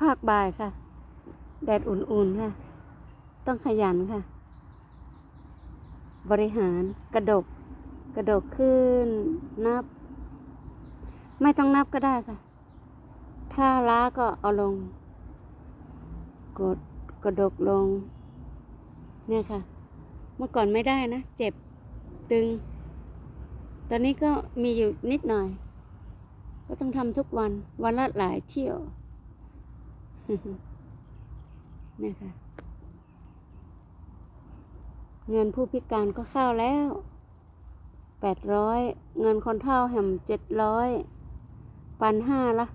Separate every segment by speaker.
Speaker 1: ภาคบ่ายค่ะ แดดอุ่นๆค่ะ ต้องขยันค่ะ บริหารกระดก กระดกขึ้น นับ ไม่ต้องนับก็ได้ค่ะ ถ้าล้าก็เอาลง กดกระดกลง เนี่ยค่ะ เมื่อก่อนไม่ได้นะ เจ็บตึง ตอนนี้ก็มีอยู่นิดหน่อย ก็ต้องทำทุกวัน วันละหลายเที่ยว นี่ค่ะ เงินผู้พิการก็เข้าแล้วแปดร้อยเงินคนเท่าแหมเจ็ดร้อยปันห้าละ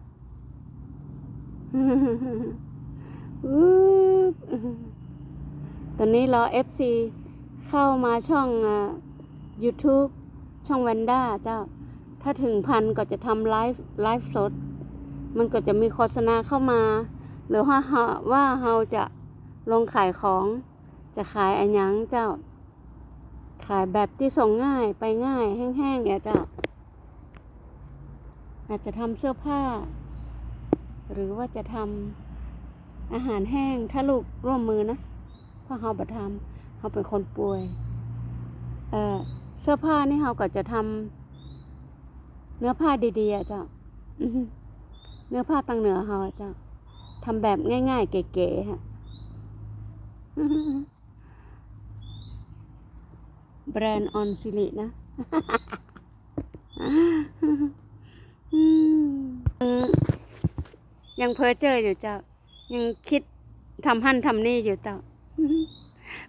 Speaker 1: ตอนนี้รอ FC เข้ามาช่องอ่า YouTube ช่องแวนด้าเจ้า ถ้าถึงพันก็จะทำไลฟ์ไลฟ์สด มันก็จะมีโฆษณาเข้ามา หรือว่าเฮาว่าเราจะลงขายของจะขายอันยังเจ้า ขายแบบที่ส่งง่ายไปง่ายแห้งๆเนี่ยเจ้า อาจจะทำเสื้อผ้า หรือว่าจะทำอาหารแห้งถ้าลูกร่วมมือนะเพราะเราบัทำเราเป็นคนป่วย เออเสื้อผ้านี่เราก็จะทำเนื้อผ้าดีๆเจ้าเนื้อผ้าตังเหนือเราเจ้า ทำแบบง่ายๆ เก๋ๆฮะแบรนด์ออนซิลินะยังเพ้อเจออยู่เจ้า ยังคิดทำหั่นทำนี่อยู่เจ้า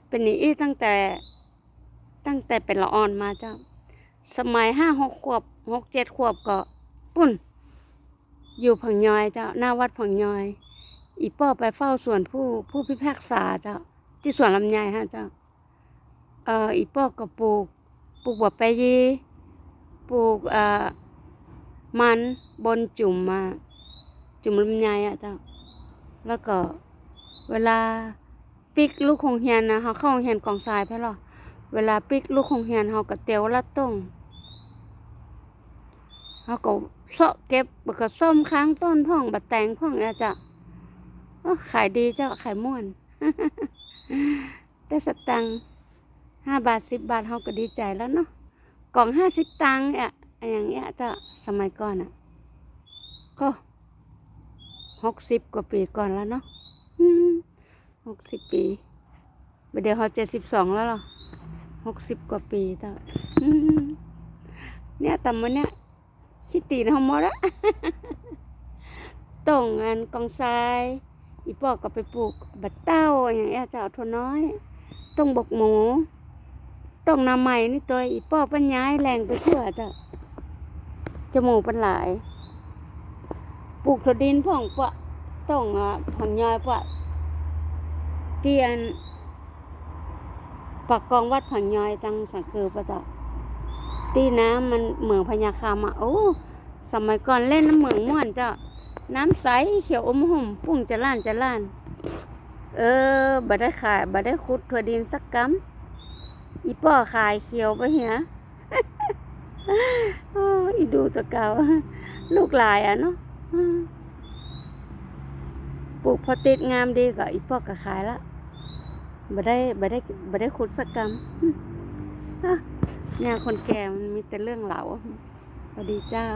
Speaker 1: เป็นอย่างนี้ตั้งแต่ ตั้งแต่เป็นละออนมาเจ้า สมัยห้าหกขวบหกเจ็ดขวบก็ปุ่น อยู่ผังยอยเจ้า หน้าวัดผังยอย อีป้อไปเฝ้าสวนผู้ผู้พิพากษาเจ้า ที่สวนลำไยฮะเจ้า เอ่ออีป้อก็ปลูก ปลูกบัวแปยีปลูกเอ่อมันบนจุ่มมา จุ่มลำไยอะเจ้า แล้วก็เวลาปิกลูกของเฮียนนะเขาเข้าโรงเฮียนกองทรายไปหรอเวลาปิกลูกของเฮียนเขาก็เตียวละต้งเขาก็เสาะเก็บบักก็ส้มค้างต้นพ่องบัดแตงพ่องเนี่ยจ้ะเอ้อ ขายดีเจ้าขายม่วนได้สตังค์ห้าบาทสิบบาทเขาก็ดีใจแล้วเนาะกล่องห้าสิบตังค์อะอย่างเงี้ยเจ้ะสมัยก่อนอะ ก็หกสิบกว่าปีก่อนแล้วเนาะหกสิบปีเดี๋ยวเขาเจ็ดสิบสองแล้วหรอหกสิบกว่าปีเจ้ะอืมเนี่ยต่มันเนี่ยชิตีนเขาหมดละตรงอันก อีปอกก็ไปปลูกบัดเต้าอย่างเงี้ยจะเอาทนน้อย ต้องบกหมู ต้องนาใหม่นี่ตัวอีปอกปัญญายแรงไปทั่วจ้ะจมูกเป็นหลายปลูกถดินพ่องปะต้องอะผังยอยปะเตียนปักกองวัดผังยอยตังสังคือปะจ้ะตีน้ำมันเหมืองพญาคามอะโอ้สมัยก่อนเล่นน้ำเหมืองม่วนจ้ะ น้ำใสเขียวอมหุ่มปุ้งจะล้านจะล้าน เออบ่ได้ขายบ่ได้ขุดถั่วดินสักกำอีป้อขายเขียวไปเหียโอ้อีดูตัวเก่าลูกหลายอะเนาะปลูกพอติดงามดีก็อีป้อก็ขายละบ่ได้บ่ได้บ่ได้ขุดสักกำอืมเนี่ยคนแก่มันมีแต่เรื่องเหลาสวัสดีเจ้า